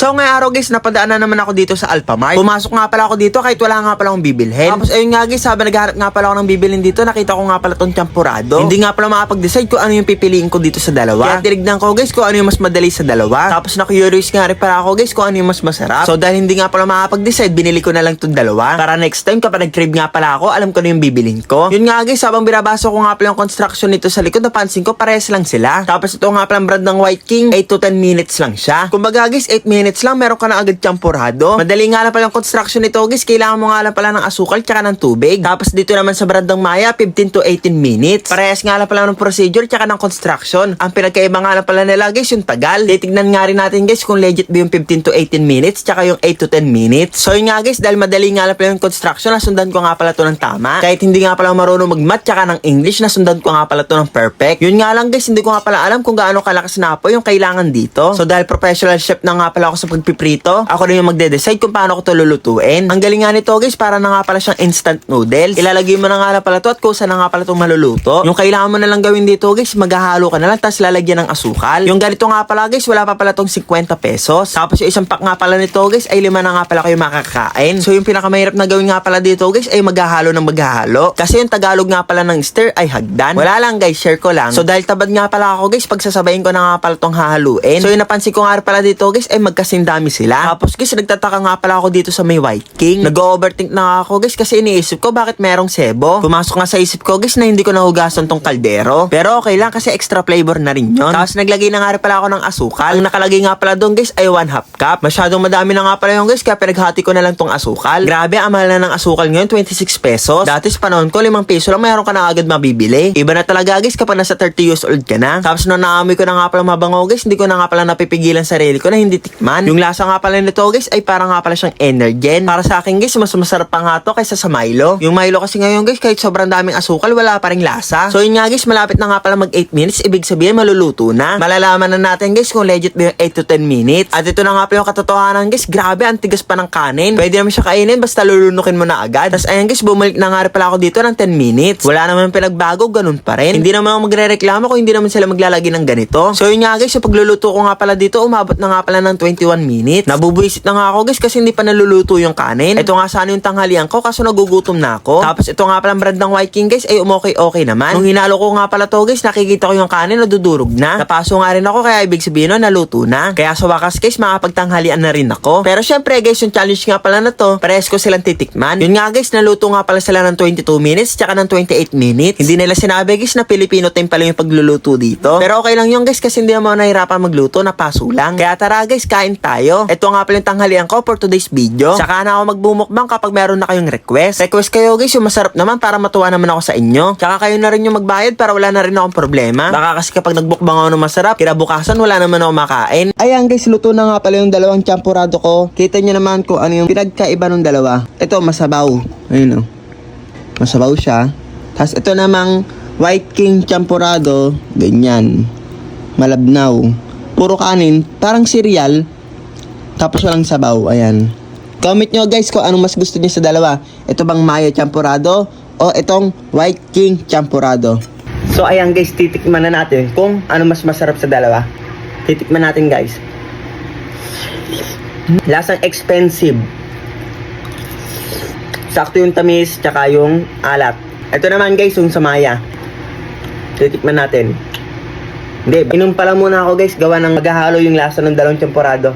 So ngayong araw guys, napadaan na naman ako dito sa Alphamart. Pumasok nga pala ako dito kahit wala nga pala akong bibilhin. Tapos ayun nga guys, sabi naghahanap nga pala ako ng bibilhin dito, nakita ko nga pala tong champurado. Hindi nga pala makapag-decide kung ano yung pipiliin ko dito sa dalawa. Kaya tinignan ko guys kung ano yung mas madali sa dalawa. Tapos na-curious nga rin pala ako guys kung ano yung mas masarap. So dahil hindi nga pala makapag-decide, binili ko na lang tong dalawa. Para next time kapag nag-crave nga pala ako, alam ko na yung bibilhin ko. Yun nga guys, habang binabasa ko nga pala yung construction nito sa likod, napansin ko parehas lang sila. Tapos ito nga pala brand ng White King, 8 to 10 minutes lang siya. Kumbaga guys, 8 minutes lang, meron ka na agad champurado. Madali nga lang pala yung construction nito guys, kailangan mo nga lang pala ng asukal tsaka ng tubig. Tapos dito naman sa brand ng Maya, 15 to 18 minutes. Parehas nga lang pala ng procedure tsaka ng construction. Ang pinagkaiba nga lang pala nila guys, yung tagal. Titignan nga rin natin guys kung legit ba yung 15 to 18 minutes tsaka yung 8 to 10 minutes. So yun nga guys, dahil madali nga lang pala yung construction, nasundan ko nga pala to ng tama. Kahit hindi nga pala marunong mag-math tsaka ng English, nasundan ko nga pala to ng perfect. Yun nga lang guys, hindi ko nga pala alam kung gaano kalakas na po yung kailangan dito. So dahil professional chef na nga pala ako sa pagpiprito, ako na yung magde-decide kung paano ko to lulutuin. Ang galing nga nito guys, para na nga pala siyang instant noodles. Ilalagay mo na nga lang pala to at kusa na nga pala itong maluluto. Yung kailangan mo na lang gawin dito guys, maghahalo ka na lang tapos lalagyan ng asukal. Yung ganito nga pala guys, wala pa pala tong 50 pesos. Tapos yung isang pack nga pala nito guys, ay lima na nga pala kayo makakain. So yung pinakamahirap na gawin nga pala dito guys, ay maghahalo ng maghahalo. Kasi yung Tagalog nga pala ng stir ay hagdan. Wala lang guys, share ko lang. So dahil tabad nga pala ako guys, pagsasabayin ko na nga pala tong hahaluin. So yung napansin ko nga rin pala dito guys, ay magkasindami sila. Tapos guys, nagtataka nga pala ako dito sa may White King. Nag-overthink na ako guys kasi iniisip ko bakit merong sebo. Pumasok nga sa isip ko guys na hindi ko nahugasan tong kaldero. Pero okay lang kasi extra flavor na rin yun. Tapos naglagay na nga rin pala ako ng asukal. Ang nakalagay nga pala doon guys ay 1 half cup. Masyadong madami na nga pala yung guys kaya pinaghati ko na lang tong asukal. Grabe, ang mahal na ng asukal ngayon 26 pesos. Dati sa panahon ko 5 piso lang mayroon ka na agad mabibili. Iba na talaga guys kapag nasa 30 years old ka na. Tapos nung naamoy ko na nga pala mabango guys, hindi ko na nga pala napipigilan sarili ko na hindi tikman. Yung lasa nga pala nito guys ay parang nga pala siyang energen. Para sa akin guys, mas masarap pa nga to kaysa sa Milo. Yung Milo kasi ngayon guys, kahit sobrang daming asukal, wala pa rin lasa. So yun nga guys, malapit na nga pala mag 8 minutes, ibig sabihin maluluto na. Malalaman na natin guys kung legit ba yung 8 to 10 minutes. At ito na nga pala yung katotohanan guys, grabe, ang tigas pa ng kanin. Pwede naman siya kainin, basta lulunukin mo na agad. Tapos ayan guys, bumalik na nga pala ako dito ng 10 minutes. Wala naman pinagbago, ganun pa rin. Hindi naman ako magre-reklamo kung hindi naman sila maglalagay ng ganito. So yun nga guys, yung pagluluto ko nga pala dito, umabot na nga pala ng 21 minutes. Nabubuisit na nga ako guys kasi hindi pa naluluto yung kanin. Ito nga sana yung tanghalian ko kaso nagugutom na ako. Tapos ito nga pala brand ng White King guys ay umokay-okay naman. Nung hinalo ko nga pala to guys, nakikita ko yung kanin nadudurog na. Napaso nga rin ako kaya ibig sabihin nun, naluto na. Kaya sa wakas guys, makapagtanghalian na rin ako. Pero syempre guys, yung challenge nga pala na to, parehas ko silang titikman. Yun nga guys, naluto nga pala sila ng 22 minutes tsaka ng 28 minutes. Hindi nila sinabi guys na Filipino time pala yung pagluluto dito. Pero okay lang yun guys kasi hindi naman nahirapan magluto, napaso lang. Kaya tara guys, kain tayo. Ito nga pala yung tanghalian ko for today's video. Saka na ako magbumukbang kapag meron na kayong request. Request kayo guys, yung masarap naman para matuwa naman ako sa inyo. Tsaka kayo na rin yung magbayad para wala na rin akong problema. Baka kasi kapag nagbukbang ako ng masarap, kinabukasan wala naman ako makain. Ayan guys, luto na nga pala yung dalawang champurado ko. Kita nyo naman kung ano yung pinagkaiba ng dalawa. Ito, masabaw. Ayun o. Masabaw siya. Tapos ito namang White King Champurado, ganyan. Malabnaw. Puro kanin, parang cereal. Tapos walang sabaw, ayan. Comment nyo guys kung anong mas gusto niyo sa dalawa. Ito bang Mayo Champurado o itong White King Champurado. So ayan guys, titikman na natin kung ano mas masarap sa dalawa. Titikman natin guys. Lasang expensive. Sakto yung tamis, tsaka yung alat. Ito naman guys, yung samaya. Titikman natin. Hindi, inom pala muna ako guys, gawa ng maghahalo yung lasa ng dalawang temporado.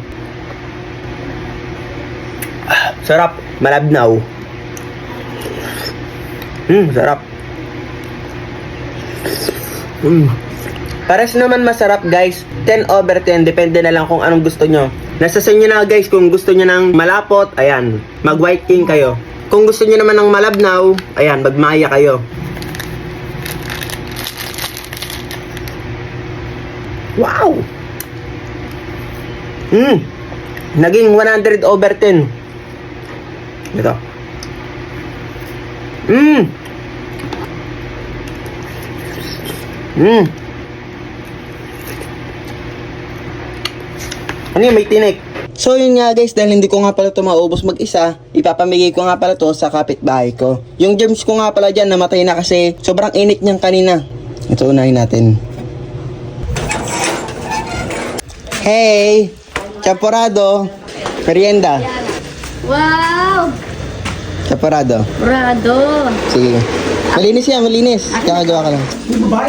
Sarap, malabnaw. Hmm, sarap. Hmm. Pares naman masarap guys. 10 over 10. Depende na lang kung anong gusto nyo. Nasa sa inyo na guys kung gusto nyo ng malapot, ayan. Mag white king kayo. Kung gusto nyo naman ng malabnaw, ayan, magmaya kayo. Wow! Hmm. Naging 100 over 10. Ito. Hmm. Hmm. Ano yung may tinik? So yun nga guys, dahil hindi ko nga pala ito maubos mag-isa, ipapamigay ko nga pala to sa kapitbahay ko. Yung germs ko nga pala dyan, namatay na kasi sobrang init niyang kanina. Ito unahin natin. Hey! Chaporado. Merienda. Wow! Chaporado. Prado! Sige. Malinis yan, malinis. Kakagawa ka lang.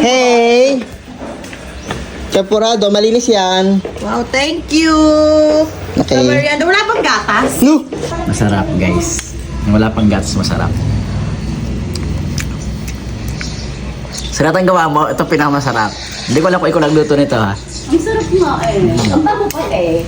Hey! Chaporado, malinis yan. Wow, thank you! Okay. Sa merienda, wala pang gatas? No! Masarap, guys. Yung Wala pang guts, masarap. Sarap ang gawa mo, ito pinakamasarap. Hindi ko alam kung ikaw nagluto nito ha. Ang sarap nga eh. Ang bago pa eh.